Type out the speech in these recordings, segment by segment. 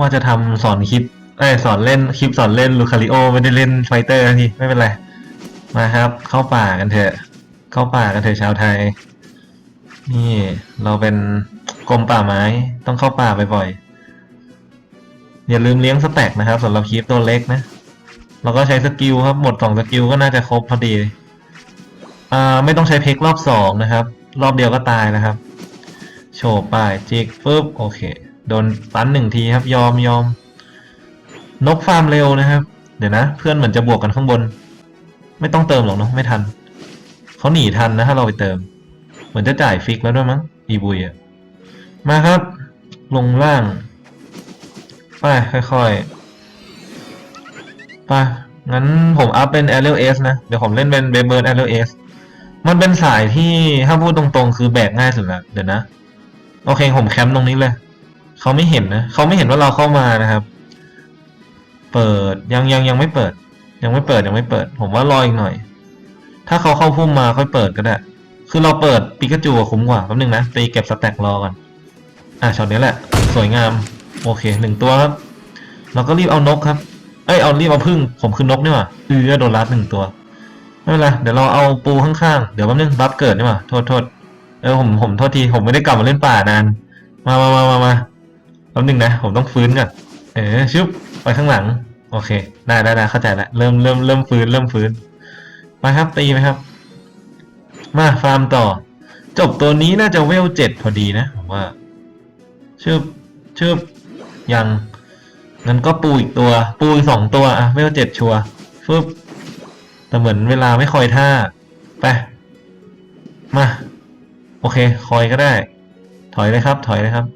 ว่าจะทำสอนคลิปเอ้ยสอนเล่นคลิปสอนเล่นลูคาริโอไม่ได้เล่นไฟเตอร์ทีไม่เป็นไร มาครับ เข้าป่ากันเถอะ เข้าป่ากันเถอะชาวไทย นี่เราเป็นกรมป่าไม้ต้องเข้าป่าบ่อยๆอย่าลืมเลี้ยงสแต็กนะครับสำหรับคลิปตัวเล็กนะเราก็ใช้สกิลครับหมดสองสกิลก็น่าจะครบพอดีอ่าไม่ต้องใช้เพกรอบสองนะครับ รอบเดียวก็ตายนะครับ โฉบไปจิกปุ๊บโอเค โดนฟันหนึ่งทีครับ ยอมยอม นกฟาร์มเร็วนะครับ เดี๋ยวนะ เพื่อนเหมือนจะบวกกันข้างบน ไม่ต้องเติมหรอกเนาะไม่ทัน เขาหนีทันนะถ้าเราไปเติม เหมือนจะจ่ายฟิกแล้วด้วยมั้งอีบุยอะมาครับ ลงล่างไปค่อยๆไปงั้นผมอัพเป็น a r i e l S นะ เดี๋ยวผมเล่นเป็น b a b i r d a r i e l S มันเป็นสายที่ถ้าพูดตรงๆ คือแบกง่ายสุดละเดี๋ยวนะ โอเค ผมแคมป์ตรงนี้เลย เขาไม่เห็นนะเขาไม่เห็นว่าเราเข้ามานะครับ เปิดยังยังยังไม่เปิด ยังไม่เปิดยังไม่เปิด ผมว่ารออีกหน่อย ถ้าเขาเข้าพุ่มมาค่อยเปิดก็ได้ คือเราเปิดปิกาจูคุ้มกว่าแป๊บนึงนะตีเก็บสแต็กรอก่อนอะช็อตนี้แหละ สวยงาม โอเคหนึ่งตัวครับเราก็รีบเอานกครับ เอ้ยเอารีบเอาพึ่ง ผมคือนกนี่หว่าเออโดนรัดหนึ่งตัวไม่เป็นไรเดี๋ยวเราเอาปูข้างๆ เดี๋ยวแป๊บนึงบัฟเกิดนี่หว่าโทษโทษเออผมผมโทษทีผมไม่ได้กลับมาเล่นป่านาน มามามามามา แป๊บนึงนะ ผมต้องฟื้นก่อน เออชึบไปข้างหลัง โอเค ได้ได้ได้เข้าใจแล้วเริ่มเริ่มเริ่มฟื้น เริ่มฟื้น มาครับตีไหมครับ มาฟาร์มต่อ จบตัวนี้น่าจะเวลเจ็ดพอดีนะผมว่าชึบชึบยังงั้นก็ปูอีกตัว ปูอีกสองตัวอะเวลเจ็ดชัวฟึบแต่เหมือนเวลาไม่คอยท่า ไป มา โอเค คอยก็ได้ ถอยเลยครับ ถอยเลยครับ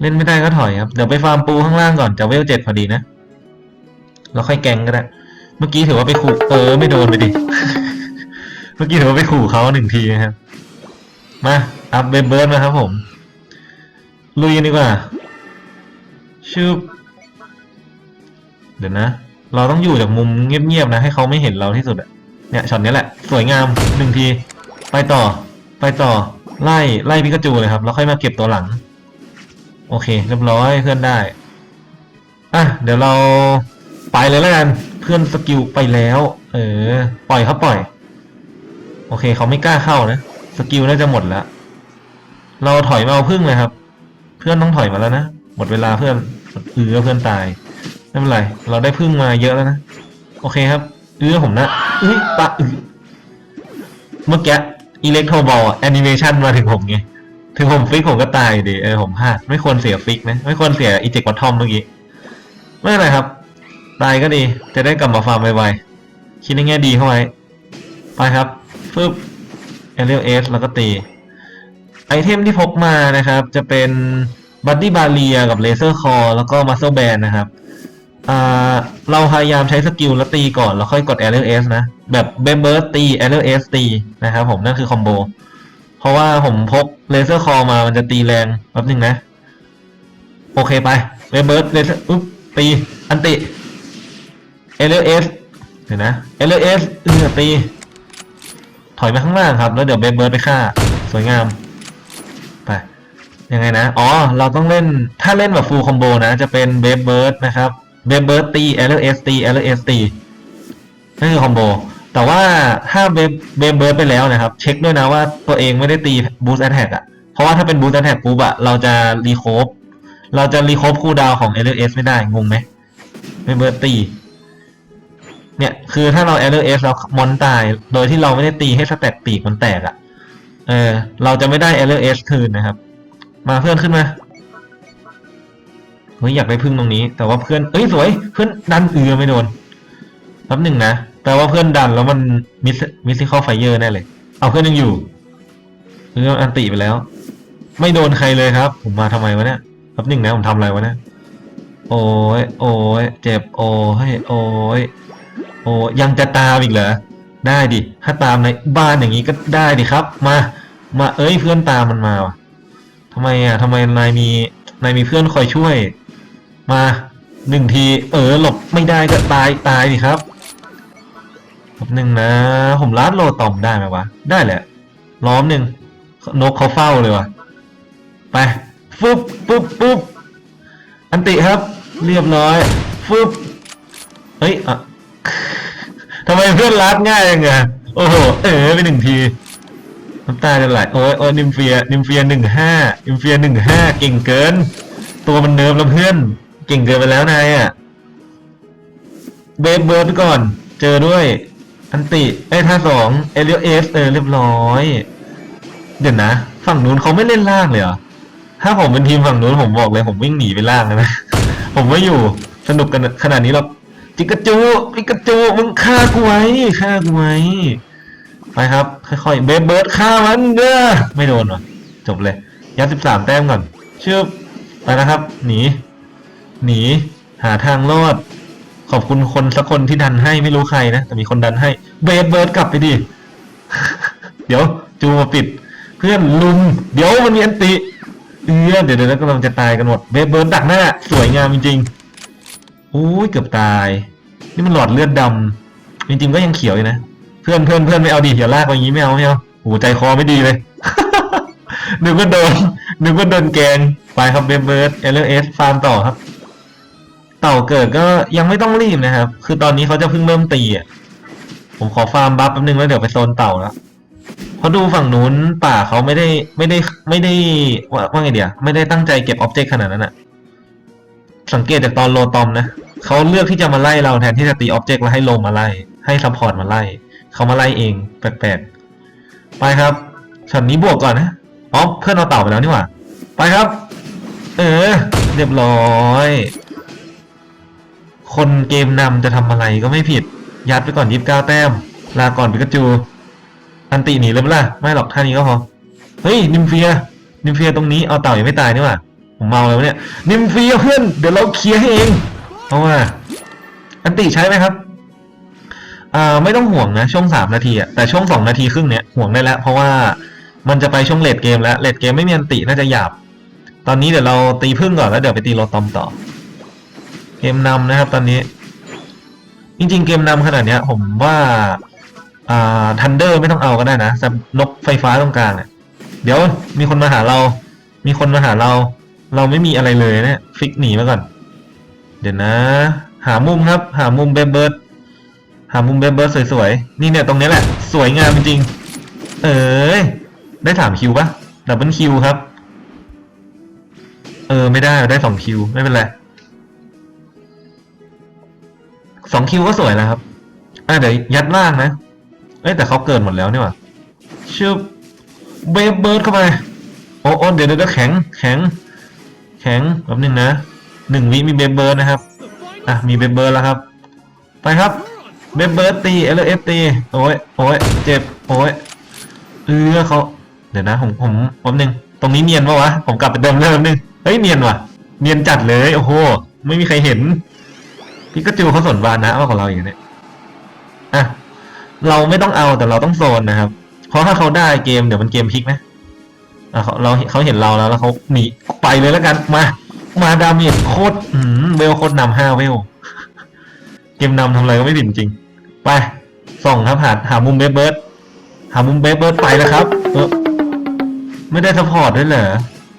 เล่นไม่ได้ก็ถอยครับ เดี๋ยวไปฟาร์มปูข้างล่างก่อนจะเวลเจ็ดพอดีนะแล้วค่อยแกงก็ได้ เมื่อกี้ถือว่าไปขู่เออไม่โดนไปดิ เมื่อกี้ถือว่าไปขู่เขาหนึ่งทีนะครับ มา อัพเบเบิร์ดนะครับผม ลุยนดีกว่าชื่อเดี๋ยวนะ เราต้องอยู่จากมุมเงียบๆนะ ให้เขาไม่เห็นเราที่สุดอะเนี่ยช็อตนี้แหละ สวยงามหนึ่งที ไปต่อ ไปต่อ ไล่ ไล่พิกาจูเลยครับ แล้วค่อยมาเก็บตัวหลัง โอเค เรียบร้อยเพื่อนได้ อะ เดี๋ยวเราไปเลยแล้วกันเพื่อนสกิลไปแล้ว เออ ปล่อยเขาปล่อย โอเคเขาไม่กล้าเข้านะสกิลน่าจะหมดแล้วเราถอยมาเอาพึ่งเลยครับ เพื่อนต้องถอยมาแล้วนะหมดเวลาเพื่อนเอือเพื่อนตายไม่เป็นไรเราได้พึ่งมาเยอะแล้วนะโอเคครับเอือผมนะเอ้ยปะเมื่อกี้อิเล็กโทรบอลแอนิเมชันมาถึงผมไง ถึงผมฟิกผมก็ตายดิเออผมพลาดไม่ควรเสียฟิกนะ ไม่ควรเสียอีเจกวัตทอมเมื่อกี้ไม่เป็นไรครับ ตายก็ดี จะได้กลับมาฟาร์มไวๆคิดในแง่ดีเข้าไว้ ไปครับฟึบเอเรียลเอสแล้วก็ตี ไอเทมที่พกมานะครับ จะเป็นบัตตี้บาเรียกับเลเซอร์คอแล้วก็มัสเซ e แบนนะครับเราพยายามใช้สกิลแล้วตีก่อน แล้วค่อยกด LLS นะ แบบเบเบิร์ตี LLS ตีนะครับผมนั่นคือคอมโบ ราะว่าผมพกเลเซอร์คอมามันจะตีแรงแป๊บนึงนะ โอเคไปเบเบิร์เลเซอร์อุ๊บตีอันติ LLS เดี๋ยวนนะ LLS เอสอตี ถอยมาข้างล่างครับ แล้วเดี๋ยวเบเบิร์ดไปฆ่า สวยงาม ไป ยังไงนะ อ๋อ เราต้องเล่นถ้าเล่นแบบฟูลคอมโบนะ จะเป็นเบเบิร์ดนะครับเบเบิร์ดตี LS ตี LS ตีนั่นคือคอมโบ แต่ว่าถ้าเบเบเบิร์ดไปแล้วนะครับ เช็คด้วยนะว่าตัวเองไม่ได้ตีบูสต์แอ t แทกอะเพราะว่าถ้าเป็นบูสต์แอ t แทกปุ๊บอะเราจะรีโคฟเราจะรีโคฟคูดาวน์ของ LS ไม่ได้ งงไหมเบเบิร์ดตี เนี่ย คือถ้าเรา LS เรามอนตาย โดยที่เราไม่ได้ตีให้สแต็กปีกมันแตกอะ่ะ เออ เราจะไม่ได้ LS คืนนะครับ มาเพื่อนขึ้นมาเฮ้ยอยากได้พึ่งตรงนี้ แต่ว่าเพื่อนเอ้ยสวย เพื่อนดันเอือไม่โดนแป๊บหนึ่งนะ แปลว่าเพื่อนดันแล้วมันมิสมิสซิคอลไฟเยอร์แน่เลย เอาเพื่อนยังอยู่เพื่อนอันติไปแล้ว ไม่โดนใครเลยครับ ผมมาทำไมวะเนี่ยแป๊บหนึ่งนะผมทำอะไรวะเนี่ย โอ้ยโอ้ยเจ็บ โอ้ยโอ้ยโอ้ยังจะตามอีกเหรอ ได้ดิ ถ้าตามในบ้านอย่างนี้ก็ได้ดิครับ มา มา เอ้ยเพื่อนตามมันมาว่ะทำไมอะทำไมนายมี นายมีเพื่อนคอยช่วย มาหนึ่งที เออหลบไม่ได้ก็ตายตายดิครับ แป๊บหนึ่งนะ ผมลัดโลตอมได้ไหมวะ ได้แหละ ล้อมหนึ่งนกเขาเฝ้าเลยวะไปฟุบฟุบฟุบอันติครับ เรียบร้อยฟึบเฮ้ยอะทำไมเพื่อนรัดง่ายยังไงโอ้โห เออไปหนึ่งทีน้ำตาจะไหลโอ้ยโอ้ยนิมเฟียนิมเฟียหนึ่งห้านิมเฟียหนึ่งห้าเก่งเกิน ตัวมันเนิร์ฟแล้วเพื่อน เก่งเกินไปแล้วนายอะเบฟเบิร์ดไปก่อน เจอด้วย อันติไอ้ยท่าสองเอลิโอเอสเออเรียบร้อย เดี๋ยวนะ ฝั่งนู้นเขาไม่เล่นล่างเลยเหรอ ถ้าผมเป็นทีมฝั่งนู้นผมบอกเลย ผมวิ่งหนีไปล่างเลยนะ ผมไม่อยู่สนุกกันขนาดนี้หรอกจิกาจูจิกาจูมึงฆ่ากูไว้ฆ่ากูไว้ไปครับ ค่อยๆเบฟเบิร์ดฆ่ามันเด้อไม่โดนว่ะจบเลยยัดสิบสามแต้มก่อนชื่อไปนะครับ หนี หนี หาทางรอด ขอบคุณคนสักคนที่ดันให้ไม่รู้ใครนะ แต่มีคนดันให้ เบฟเบิร์ดกลับไปดิ เดี๋ยวจูมาปิด เพื่อนลุม เดี๋ยวมันมีอันติเอื้อเดี๋ยวเดี๋ยวแล้วกำลังจะตายกันหมด เบฟเบิร์ดดักหน้า สวยงามจริงๆโอ้ยเกือบตาย นี่มันหลอดเลือดดำจริงๆก็ยังเขียวอยู่นะ เพื่อนเพื่อนเพื่อนไม่เอาดิอย่าลากไปอย่างนี้ไม่เอาไม่เอาโอ้หใจคอไม่ดีเลยนึกว่าโดนนึกว่าโดนแกงไปครับเบฟเบิร์ดเอลเอสฟาร์มต่อครับ เต่าเกิดก็ยังไม่ต้องรีบนะครับ คือตอนนี้เขาจะเพิ่งเริ่มตีอะ ผมขอฟาร์มบัฟแป๊บนึงแล้วเดี๋ยวไปโซนเต่าแล้วเพราะดูฝั่งนู้นป่าเขาไม่ได้ไม่ได้ไม่ได้ว่าว่าไงเดียไม่ได้ตั้งใจเก็บออบเจกต์ขนาดนั้นอะสังเกตจากตอนโลตอมนะเขาเลือกที่จะมาไล่เราแทนที่จะตีออบเจกต์แล้วให้โลมาไล่ ให้ซัพพอร์ตมาไล่เขามาไล่เองแปลกๆ ไปครับช็อตนี้บวกก่อนนะอ๋อเพื่อนเอาเต่าไปแล้วนี่หว่า ไปครับ เออ เรียบร้อย คนเกมนำจะทำอะไรก็ไม่ผิด ยัดไปก่อนยีิบเก้าแต้ม ลาก่อนปิกาจู อันติหนีเลยมั้ยล่ะ ไม่หรอกท่านี้ก็พอ เฮ้ย นิมเฟีย นิมเฟียตรงนี้ เอาเต่ายังไม่ตายนี่หว่าผมเมาแล้วเนี่ย นิมเฟียเพื่อน เดี๋ยวเราเคลียร์ให้เองเพราะว่า อันติใช้ไหมครับอ่าไม่ต้องห่วงนะช่วงสามนาทีอะแต่ช่วงสองนาทีครึ่งเนี้ยห่วงได้แล้ว เพราะว่ามันจะไปช่วงเลดเกมแล้วเลดเกมไม่มีอันติน่าจะหยาบ ตอนนี้เดี๋ยวเราตีพึ่งก่อนแล้วเดี๋ยวไปตีโรตอมต่อ เกมนำนะครับตอนนี้ จริงๆ เกมนำขนาดเนี้ย ผมว่าอ่าทันเดอร์ไม่ต้องเอาก็ได้นะนกไฟฟ้าตรงกลางเนี่ยเดี๋ยวมีคนมาหาเรา มีคนมาหาเรา เราไม่มีอะไรเลยเนี่ยฟิกหนีมาก่อน เดี๋ยวนะ หามุมครับ หามุมเบเบิร์ดหามุมเบเบิร์ดสวยๆ นี่เนี่ยตรงนี้แหละ สวยงามจริง เอ้ยได้สามคิวปะดับเบิลคิวครับ เออ ไม่ได้ได้สองคิว ไม่เป็นไร สองคิวก็สวยแล้วครับ อะเดี๋ยวยัดล่างนะเอ้ยแต่เขาเกินหมดแล้วนี่หว่าชื่อเบฟเบิร์ดเข้าไป โอ้โอ้เดี๋ยวเดี๋ยวแข็ง แข็ง แข็งแป๊บนึงนะหนึ่งวิมีเบฟเบิร์ดนะครับ อะ มีเบฟเบิร์ดแล้วครับ ไปครับ เบฟเบิร์ดตีเอลเอฟตีโอ้ยโอ้ยเจ็บ โอ้ยเออเขาเดี๋ยวนะ ผม ผมแป๊บนึง ตรงนี้เนียนปะวะ ผมกลับไปเดิมเริ่มนึง เฮ้ย เนียนว่ะ เนียนจัดเลย โอ้โห ไม่มีใครเห็น พิกาจูเขาสนวานะมากกว่าเราอย่างเนี้ยอะเราไม่ต้องเอาแต่เราต้องโซนนะครับ เพราะถ้าเขาได้เกมเดี๋ยวมันเกมพลิกนะอะเขาเราเขาเห็นเราแล้วแล้วเขาหนีไปเลยแล้วกันมา มาดาเมจโคตรอืมเวลโคตรนำห้าเวลเกมนำทำอะไรก็ไม่ผิดจริงไปส่องครับหาหามุมเบเบิร์ดหามุมเบเบิร์ดไปแล้วครับเออไม่ได้สปอร์ตด้วยเหรอ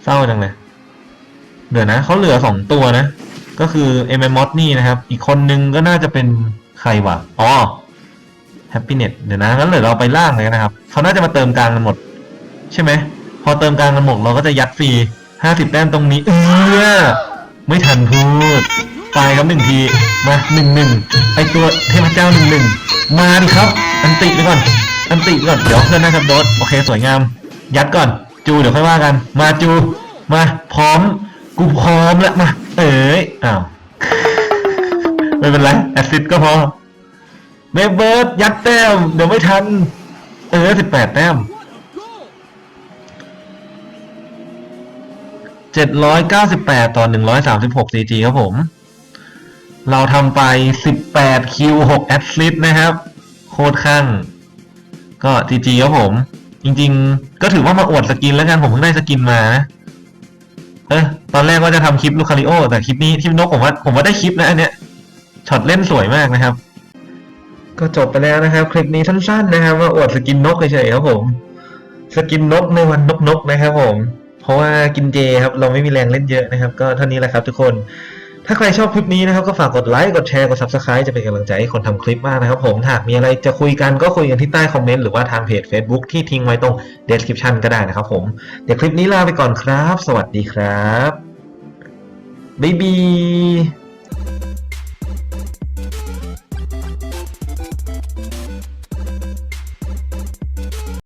เศร้าจังเลยเดี๋ยวนะเขาเหลือสองตัวนะ ก็คือเอมมอสนี่นะครับ อีกคนนึงก็น่าจะเป็นใครวะอ๋อแฮปปี้เน็ตเดี๋ยวนะงั้นเดี๋ยวเราไปล่างเลยนะครับเขาน่าจะมาเติมกลางกันหมด ใช่ไหม พอเติมกลางกันหมดเราก็จะยัดฟรีห้าสิบแต้มตรงนี้ เออไม่ทันพูดไปครับหนึ่งทีมาหนึ่งหนึ่งไอตัวเทพเจ้าหนึ่งหนึ่งมาดิครับ อันติไปก่อน อันติไปก่อนเดี๋ยวเพื่อนนะครับโดดโอเคสวยงาม ยัดก่อน จูเดี๋ยวค่อยว่ากัน มาจู มาพร้อม กูพร้อมแล้วมาเอ้ยอ้าวไม่เป็นไรแอสซิดก็พอเบเบิร์ดยัดแต้มเดี๋ยวไม่ทัน เออสิบแปดแต้มเจ็ดร้อยเก้าสิบแปดต่อหนึ่งร้อยสามสิบหกซีจีครับผม เราทำไปสิบแปดคิวหกแอดซิดนะครับ โคตรข้าง ก็จีจีครับผม จริง ๆ ก็ถือว่ามาอวดสกินแล้วกันผมเพิ่งได้สกินมานะ เออตอนแรกว่าจะทำคลิปลูคาริโอ แต่คลิปนี้ที่นกผมว่าผมว่าได้คลิปนะอันเนี้ยช็อตเล่นสวยมากนะครับ ก็จบไปแล้วนะครับ คลิปนี้สั้นๆนะครับว่าอวดสกินนกเฉยๆครับผม สกินนกในวันนกๆนะครับผม เพราะว่ากินเจครับเราไม่มีแรงเล่นเยอะนะครับ ก็เท่านี้แหละครับทุกคน ถ้าใครชอบคลิปนี้นะครับก็ฝากกดไลค์ กดแชร์ กด Subscribe จะเป็นกำลังใจให้คนทำคลิปมากนะครับผม หากมีอะไรจะคุยกันก็คุยกันที่ใต้คอมเมนต์ หรือว่าทางเพจ Facebook ที่ทิ้งไว้ตรง description ก็ได้นะครับผม เดี๋ยวคลิปนี้ลาไปก่อนครับ สวัสดีครับบ๊ายบาย